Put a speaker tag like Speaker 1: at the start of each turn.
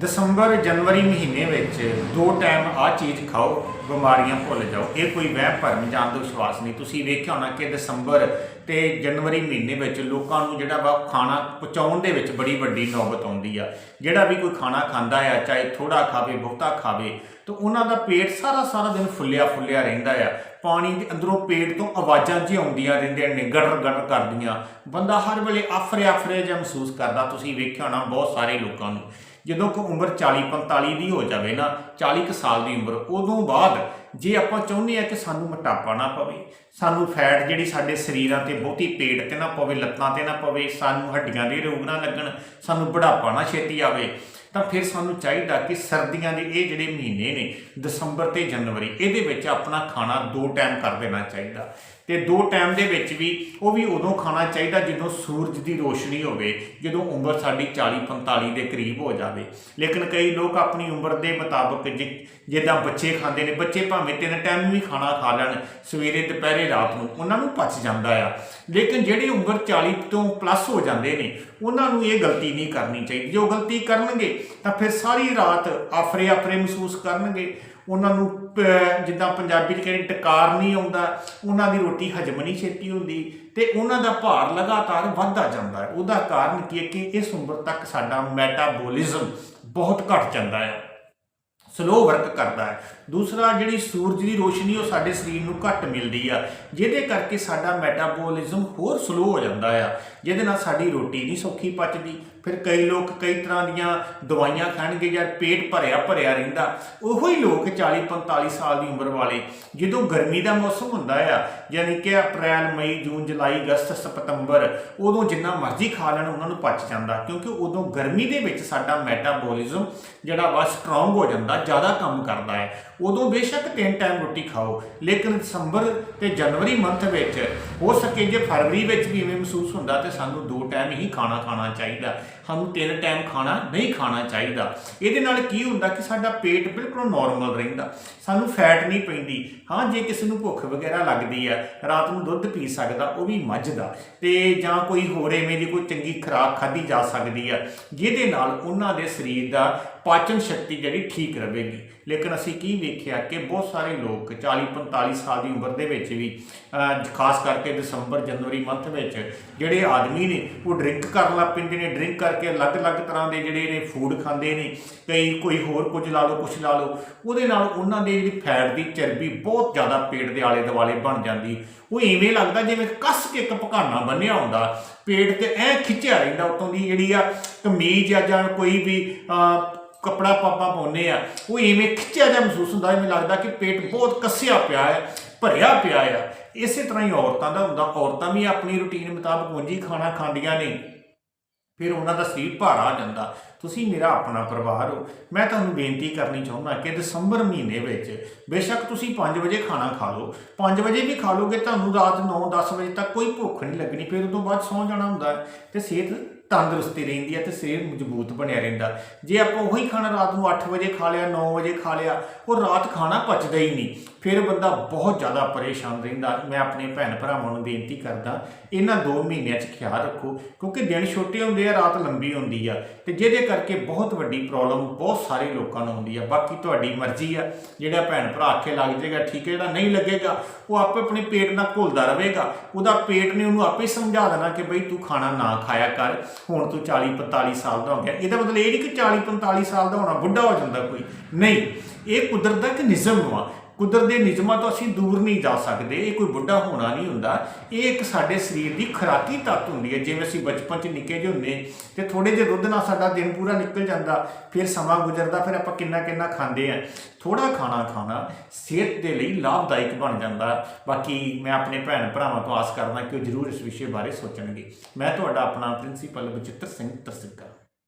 Speaker 1: ਦਸੰਬਰ ਜਨਵਰੀ ਮਹੀਨੇ ਵਿੱਚ ਦੋ ਟਾਈਮ ਆ ਚੀਜ਼ ਖਾਓ, ਬਿਮਾਰੀਆਂ ਭੁੱਲ ਜਾਓ। ਇਹ ਕੋਈ ਵਹਿਮ ਭਰਮ ਜਾਂ ਅੰਧ ਵਿਸ਼ਵਾਸ ਨਹੀਂ। ਤੁਸੀਂ ਵੇਖਿਆ ਹੋਣਾ ਕਿ ਦਸੰਬਰ ਤੇ ਜਨਵਰੀ ਮਹੀਨੇ ਵਿੱਚ ਲੋਕਾਂ ਨੂੰ ਜਿਹੜਾ ਵਾ ਖਾਣਾ ਪਚਾਉਣ ਦੇ ਵਿੱਚ ਬੜੀ ਵੱਡੀ ਨੌਬਤ ਆਉਂਦੀ ਆ। ਜਿਹੜਾ ਵੀ ਕੋਈ ਖਾਣਾ ਖਾਂਦਾ ਆ, ਚਾਹੇ ਥੋੜਾ ਖਾਵੇ, ਬਹੁਤਾ ਖਾਵੇ, ਤਾਂ ਉਹਨਾਂ ਦਾ ਪੇਟ ਸਾਰਾ ਸਾਰਾ ਦਿਨ ਫੁੱਲਿਆ ਫੁੱਲਿਆ ਰਹਿੰਦਾ ਆ। ਪਾਣੀ ਦੇ ਅੰਦਰੋਂ ਪੇਟ ਤੋਂ ਆਵਾਜ਼ਾਂ ਜੀ ਆਉਂਦੀਆਂ ਰਹਿੰਦੀਆਂ ਨੇ ਗੜਰ ਗੜਰ ਕਰਦੀਆਂ। ਬੰਦਾ ਹਰ ਵੇਲੇ ਆਫਰੇ ਆਫਰੇ ਜਿਹਾ ਮਹਿਸੂਸ ਕਰਦਾ। ਤੁਸੀਂ ਵੇਖਿਆ ਹੋਣਾ ਬਹੁਤ ਸਾਰੇ ਲੋਕਾਂ ਨੂੰ। ਜਦੋਂ ਕੋ ਉਮਰ 40 45 ਦੀ ਹੋ ਜਾਵੇ ਨਾ 40 ਕੁ ਸਾਲ ਦੀ ਉਮਰ, ਉਦੋਂ ਬਾਅਦ ਜੇ ਆਪਾਂ ਚਾਹੁੰਦੇ ਆ ਕਿ ਸਾਨੂੰ ਮੋਟਾਪਾ ਨਾ ਪਵੇ, ਸਾਨੂੰ ਫੈਟ ਜਿਹੜੀ ਸਾਡੇ ਸਰੀਰਾਂ ਤੇ ਬਹੁਤੀ ਪੇਟ ਤੇ ਨਾ ਪਵੇ, ਲੱਤਾਂ ਤੇ ਨਾ ਪਵੇ, ਸਾਨੂੰ ਹੱਡੀਆਂ ਦੇ ਰੋਗ ਨਾ ਲੱਗਣ, ਸਾਨੂੰ ਬੁਢਾਪਾ ਨਾ ਛੇਤੀ ਆਵੇ ਤਾਂ ਫਿਰ ਸਾਨੂੰ ਚਾਹੀਦਾ ਕਿ ਸਰਦੀਆਂ ਦੇ ਇਹ ਜਿਹੜੇ ਮਹੀਨੇ ਨੇ, ਦਸੰਬਰ ਤੇ ਜਨਵਰੀ, ਇਹਦੇ ਵਿੱਚ ਆਪਣਾ ਖਾਣਾ ਦੋ ਟਾਈਮ ਕਰ ਦੇਣਾ ਚਾਹੀਦਾ। ਤੇ ਦੋ ਟਾਈਮ ਦੇ ਵਿੱਚ ਵੀ ਉਹ ਵੀ ਉਦੋਂ ਖਾਣਾ ਚਾਹੀਦਾ ਜਦੋਂ ਸੂਰਜ ਦੀ ਰੋਸ਼ਨੀ ਹੋਵੇ, ਜਦੋਂ ਉਮਰ ਸਾਡੀ 40 45 ਦੇ ਕਰੀਬ ਹੋ ਜਾਵੇ। ਲੇਕਿਨ ਕਈ ਲੋਕ ਆਪਣੀ ਉਮਰ ਦੇ ਮੁਤਾਬਕ ਜਿ- ਜਿੱਦਾਂ ਬੱਚੇ ਖਾਂਦੇ ਨੇ, ਬੱਚੇ ਭਾਵੇਂ ਤਿੰਨ ਟਾਈਮ ਵੀ ਖਾਣਾ ਖਾ ਲੈਣ, ਸਵੇਰੇ, ਦੁਪਹਿਰੇ, ਰਾਤ ਨੂੰ, ਉਹਨਾਂ ਨੂੰ ਪਚ ਜਾਂਦਾ ਆ। ਲੇਕਿਨ ਜਿਹੜੀ ਉਮਰ 40 ਤੋਂ ਪਲੱਸ ਹੋ ਜਾਂਦੇ ਨੇ, ਉਹਨਾਂ ਨੂੰ ਇਹ ਗਲਤੀ ਨਹੀਂ ਕਰਨੀ ਚਾਹੀਦੀ। ਜੋ ਗਲਤੀ ਕਰਨਗੇ ਤਾਂ ਫਿਰ ਸਾਰੀ ਰਾਤ ਆਫਰੇ ਆਫਰੇ ਮਹਿਸੂਸ ਕਰਨਗੇ। ਉਹਨਾਂ ਨੂੰ ਜਿੱਦਾਂ ਪੰਜਾਬੀ 'ਚ ਕਹਿੰਦੇ ਟਕਾਰ ਨਹੀਂ ਆਉਂਦਾ, ਉਹਨਾਂ ਦੀ ਰੋਟੀ ਹਜਮ ਨਹੀਂ ਛੇਤੀ ਹੁੰਦੀ ਤੇ ਉਹਨਾਂ ਦਾ ਭਾਰ ਲਗਾਤਾਰ ਵੱਧਦਾ ਜਾਂਦਾ ਹੈ। ਉਹਦਾ ਕਾਰਨ ਕੀ ਹੈ ਕਿ ਇਸ ਉਮਰ ਤੱਕ ਸਾਡਾ ਮੈਟਾਬੋਲਿਜ਼ਮ ਬਹੁਤ ਘਟ ਜਾਂਦਾ ਹੈ। ਸਲੋ ਵਰਕ ਕਰਦਾ ਹੈ। ਦੂਸਰਾ, ਜਿਹੜੀ ਸੂਰਜ ਦੀ ਰੋਸ਼ਨੀ ਉਹ ਸਾਡੇ ਸਰੀਰ ਨੂੰ ਘੱਟ ਮਿਲਦੀ ਆ। ਜਿਹਦੇ ਕਰਕੇ ਸਾਡਾ ਮੈਟਾਬੋਲਿਜ਼ਮ ਹੋਰ ਸਲੋ ਹੋ ਜਾਂਦਾ ਆ। ਜਿਹਦੇ ਨਾਲ ਸਾਡੀ ਰੋਟੀ ਨਹੀਂ ਸੌਖੀ ਪਚਦੀ। ਫਿਰ ਕਈ ਲੋਕ ਕਈ ਤਰ੍ਹਾਂ ਦੀਆਂ ਦਵਾਈਆਂ ਖਾਣਗੇ ਯਾਰ ਪੇਟ ਭਰਿਆ ਭਰਿਆ ਰਹਿੰਦਾ। ਉਹੋ ਹੀ ਲੋਕ 40 45 ਸਾਲ ਦੀ ਉਮਰ ਵਾਲੇ, ਜਦੋਂ ਗਰਮੀ ਦਾ ਮੌਸਮ ਹੁੰਦਾ ਆ, ਯਾਨੀ ਕਿ ਅਪ੍ਰੈਲ, ਮਈ, ਜੂਨ, ਜੁਲਾਈ, ਅਗਸਤ, ਸਤੰਬਰ, ਉਦੋਂ ਜਿੰਨਾ ਮਰਜ਼ੀ ਖਾ ਲੈਣ, ਉਹਨਾਂ ਨੂੰ ਪਚ ਜਾਂਦਾ। ਕਿਉਂਕਿ ਉਦੋਂ ਗਰਮੀ ਦੇ ਵਿੱਚ ਸਾਡਾ ਮੈਟਾਬੋਲਿਜ਼ਮ ਜਿਹੜਾ ਵਾ ਸਟਰੋਂਗ ਹੋ ਜਾਂਦਾ। ਜ਼ਿਆਦਾ ਕੰਮ ਕਰਦਾ ਹੈ। ਉਦੋਂ ਬੇਸ਼ੱਕ ਤਿੰਨ ਟਾਈਮ ਰੋਟੀ ਖਾਓ, ਲੇਕਿਨ ਦਸੰਬਰ ਤੇ ਜਨਵਰੀ ਮੰਥ ਵਿੱਚ ਹੋ ਸਕੇ ਜੇ ਫਰਵਰੀ ਵਿੱਚ ਵੀ ਇਵੇਂ ਮਹਿਸੂਸ ਹੁੰਦਾ ਤੇ ਸਾਨੂੰ ਦੋ ਟਾਈਮ ਹੀ ਖਾਣਾ ਖਾਣਾ ਚਾਹੀਦਾ। ਸਾਨੂੰ ਤਿੰਨ ਟਾਈਮ ਖਾਣਾ ਨਹੀਂ ਖਾਣਾ ਚਾਹੀਦਾ। ਇਹਦੇ ਨਾਲ ਕੀ ਹੁੰਦਾ ਕਿ ਸਾਡਾ ਪੇਟ ਬਿਲਕੁਲ ਨਾਰਮਲ ਰਹਿੰਦਾ। ਸਾਨੂੰ ਫੈਟ ਨਹੀਂ ਪੈਂਦੀ। ਹਾਂ, ਜੇ ਕਿਸੇ ਨੂੰ ਭੁੱਖ ਵਗੈਰਾ ਲੱਗਦੀ ਆ ਰਾਤ ਨੂੰ ਦੁੱਧ ਪੀ ਸਕਦਾ, ਉਹ ਵੀ ਮੱਝ ਦਾ ਤੇ ਜਾਂ ਕੋਈ ਹੋਰ ਐਵੇਂ ਦੀ ਕੋਈ ਚੰਗੀ ਖੁਰਾਕ ਖਾਧੀ ਜਾ ਸਕਦੀ ਆ ਜਿਹਦੇ ਨਾਲ ਉਹਨਾਂ ਦੇ ਸਰੀਰ ਦਾ ਪਾਚਨ ਸ਼ਕਤੀ ਜਿਹੜੀ ਠੀਕ ਰਹੇਗੀ। ਲੇਕਿਨ ਅਸੀਂ ਕੀ ਵੇਖਿਆ ਕਿ ਬਹੁਤ ਸਾਰੇ ਲੋਕ 40 45 ਸਾਲ ਦੀ ਉਮਰ ਦੇ ਵਿੱਚ ਵੀ ਖਾਸ ਕਰਕੇ ਦਸੰਬਰ, ਜਨਵਰੀ ਮੰਥ ਵਿੱਚ ਜਿਹੜੇ ਆਦਮੀ ਨੇ, ਉਹ ਡਰਿੰਕ ਕਰਨ ਲੱਗ ਪੈਂਦੇ ਨੇ। ਡਰਿੰਕ ਕਰਕੇ ਅਲੱਗ-ਅਲੱਗ ਤਰ੍ਹਾਂ ਦੇ ਜਿਹੜੇ ਨੇ ਫੂਡ ਖਾਂਦੇ ਨੇ। ਕਈ, ਕੋਈ ਹੋਰ ਕੁਝ ਲਾ ਲਓ ਕੁਝ ਲਾ ਲਓ। ਉਹਦੇ ਨਾਲ ਉਹਨਾਂ ਦੇ ਜਿਹੜੀ ਫੈਟ ਦੀ ਚਰਬੀ ਬਹੁਤ ਜ਼ਿਆਦਾ ਪੇਟ ਦੇ ਆਲੇ ਦੁਆਲੇ ਬਣ ਜਾਂਦੀ। ਉਹ ਇਵੇਂ ਲੱਗਦਾ ਜਿਵੇਂ ਕੱਸ ਕੇ ਇੱਕ ਪਕਾਨਾ ਬੰਨਿਆ ਹੁੰਦਾ। ਪੇਟ ਤੇ ਐ ਖਿੱਚਿਆ ਰਹਿੰਦਾ ਉਤੋਂ ਦੀ ਜਿਹੜੀ ਆ ਕਮੀਜ਼ ਆ ਜਾਂ ਕੋਈ ਵੀ ਅਹ, ਕੱਪੜਾ ਪਾਪਾ ਪਾਉਂਦੇ ਆ ਉਹ ਇਵੇਂ ਖਿੱਚਿਆ ਜਿਹਾ ਮਹਿਸੂਸ ਹੁੰਦਾ ਇਵੇਂ ਲੱਗਦਾ ਕਿ ਪੇਟ ਬਹੁਤ ਕੱਸਿਆ ਪਿਆ ਹੈ ਭਰਿਆ ਪਿਆ ਆ। ਇਸੇ ਤਰ੍ਹਾਂ ਹੀ ਔਰਤਾਂ ਦਾ ਹੁੰਦਾ ਔਰਤਾਂ ਵੀ ਆਪਣੀ ਰੁਟੀਨ ਮੁਤਾਬਕ ਉਂਝ ਹੀ ਖਾਣਾ ਖਾਂਦੀਆਂ ਨੇ। ਫਿਰ ਉਹਨਾਂ ਦਾ ਸਰੀਰ ਭਾਰਾ ਆ ਜਾਂਦਾ। ਤੁਸੀਂ ਮੇਰਾ ਆਪਣਾ ਪਰਿਵਾਰ ਹੋ। ਮੈਂ ਤੁਹਾਨੂੰ ਬੇਨਤੀ ਕਰਨੀ ਚਾਹੁੰਦਾ ਕਿ ਦਸੰਬਰ ਮਹੀਨੇ ਵਿੱਚ ਬੇਸ਼ੱਕ ਤੁਸੀਂ 5 ਵਜੇ ਖਾਣਾ ਖਾ ਲਓ। 5 ਵਜੇ ਵੀ ਖਾ ਲੋਗੇ ਤੁਹਾਨੂੰ ਰਾਤ 9-10 ਵਜੇ ਤੱਕ ਕੋਈ ਭੁੱਖ ਨਹੀਂ ਲੱਗਣੀ, ਫਿਰ ਉਦੋਂ ਬਾਅਦ ਸੌਂ ਜਾਣਾ ਹੁੰਦਾ ਹੈ ਤੇ ਸਿਹਤ ਤੰਦਰੁਸਤੀ ਰਹਿੰਦੀ ਹੈ ਤੇ ਸਰੀਰ ਮਜ਼ਬੂਤ ਬਣਿਆ ਰਹਿੰਦਾ। ਜੇ ਆਪਾਂ ਉਹੀ ਖਾਣਾ ਰਾਤ ਨੂੰ 8 ਵਜੇ ਖਾ ਲਿਆ 9 ਵਜੇ ਖਾ ਲਿਆ, ਉਹ ਰਾਤ ਖਾਣਾ ਪਚਦਾ ਹੀ ਨਹੀਂ। ਫਿਰ ਬੰਦਾ ਬਹੁਤ ਜ਼ਿਆਦਾ ਪਰੇਸ਼ਾਨ ਰਹਿੰਦਾ। ਮੈਂ ਆਪਣੇ ਭੈਣ ਭਰਾਵਾਂ ਨੂੰ ਬੇਨਤੀ ਕਰਦਾ, ਇਹਨਾਂ 2 ਮਹੀਨਿਆਂ 'ਚ ਖਿਆਲ ਰੱਖੋ, ਕਿਉਂਕਿ ਦਿਨ ਛੋਟੇ ਹੁੰਦੇ ਆ, ਰਾਤ ਲੰਬੀ ਹੁੰਦੀ ਆ। ਤੇ ਜਿਹਦੇ ਕਰਕੇ ਬਹੁਤ ਵੱਡੀ ਪ੍ਰੋਬਲਮ ਬਹੁਤ ਸਾਰੇ ਲੋਕਾਂ ਨੂੰ ਹੁੰਦੀ ਆ। ਬਾਕੀ ਤੁਹਾਡੀ ਮਰਜ਼ੀ ਆ। ਜਿਹੜਾ ਭੈਣ ਭਰਾ ਆਖੇ ਲੱਗ ਜਾਏਗਾ, ਠੀਕ ਹੈ, ਜਿਹੜਾ ਨਹੀਂ ਲੱਗੇਗਾ, ਉਹ ਆਪੇ ਆਪਣੇ ਪੇਟ ਨਾਲ ਘੁਲਦਾ ਰਹੇਗਾ। ਉਹਦਾ ਪੇਟ ਨੇ ਉਹਨੂੰ ਆਪੇ ਸਮਝਾ ਦੇਣਾ ਕਿ ਬਈ ਤੂੰ ਖਾਣਾ ਨਾ ਖਾਇਆ ਕਰ। ਹੁਣ ਤੂੰ 40 45 ਸਾਲ ਦਾ ਹੋ ਗਿਆ। ਇਹਦਾ ਮਤਲਬ ਇਹ ਨਹੀਂ ਕਿ 40 45 ਸਾਲ ਦਾ ਹੋਣਾ ਬੁੱਢਾ ਹੋ ਜਾਂਦਾ ਕੋਈ। ਨਹੀਂ, ਇਹ ਕੁਦਰਤ ਦਾ ਇੱਕ ਨਿਯਮ ਵਾ। ਕੁਦਰਤ ਦੇ ਨਿਯਮਾਂ ਤੋਂ ਅਸੀਂ ਦੂਰ ਨਹੀਂ ਜਾ ਸਕਦੇ, ਇਹ ਕੋਈ ਬੁੱਢਾ ਹੋਣਾ ਨਹੀਂ ਹੁੰਦਾ। ਇਹ ਇੱਕ ਸਾਡੇ ਸਰੀਰ ਦੀ ਖੁਰਾਕੀ ਤੱਤ ਹੁੰਦੀ ਹੈ। ਜਿਵੇਂ ਅਸੀਂ ਬਚਪਨ 'ਚ ਨਿੱਕੇ ਜਿਹੇ ਹੁੰਦੇ ਤੇ ਥੋੜੇ ਜਿਹੇ ਦੁੱਧ ਨਾਲ ਸਾਡਾ ਦਿਨ ਪੂਰਾ ਨਿਕਲ ਜਾਂਦਾ, ਫਿਰ ਸਮਾਂ ਗੁਜ਼ਰਦਾ, ਫਿਰ ਆਪਾਂ ਕਿੰਨਾ ਕਿੰਨਾ ਖਾਂਦੇ ਆ ਥੋੜਾ ਖਾਣਾ ਖਾਣਾ ਸਿਹਤ ਦੇ ਲਈ ਲਾਭਦਾਇਕ ਬਣ ਜਾਂਦਾ। ਬਾਕੀ ਮੈਂ ਆਪਣੇ ਭੈਣ ਭਰਾਵਾਂ ਤੋਂ ਆਸ ਕਰਦਾ ਕਿ ਉਹ ਜ਼ਰੂਰ ਇਸ ਵਿਸ਼ੇ ਬਾਰੇ ਸੋਚਣਗੇ। ਮੈਂ ਤੁਹਾਡਾ ਆਪਣਾ ਪ੍ਰਿੰਸੀਪਲ ਬਚਿੱਤਰ ਸਿੰਘ ਤਰਸਿੱਕਾ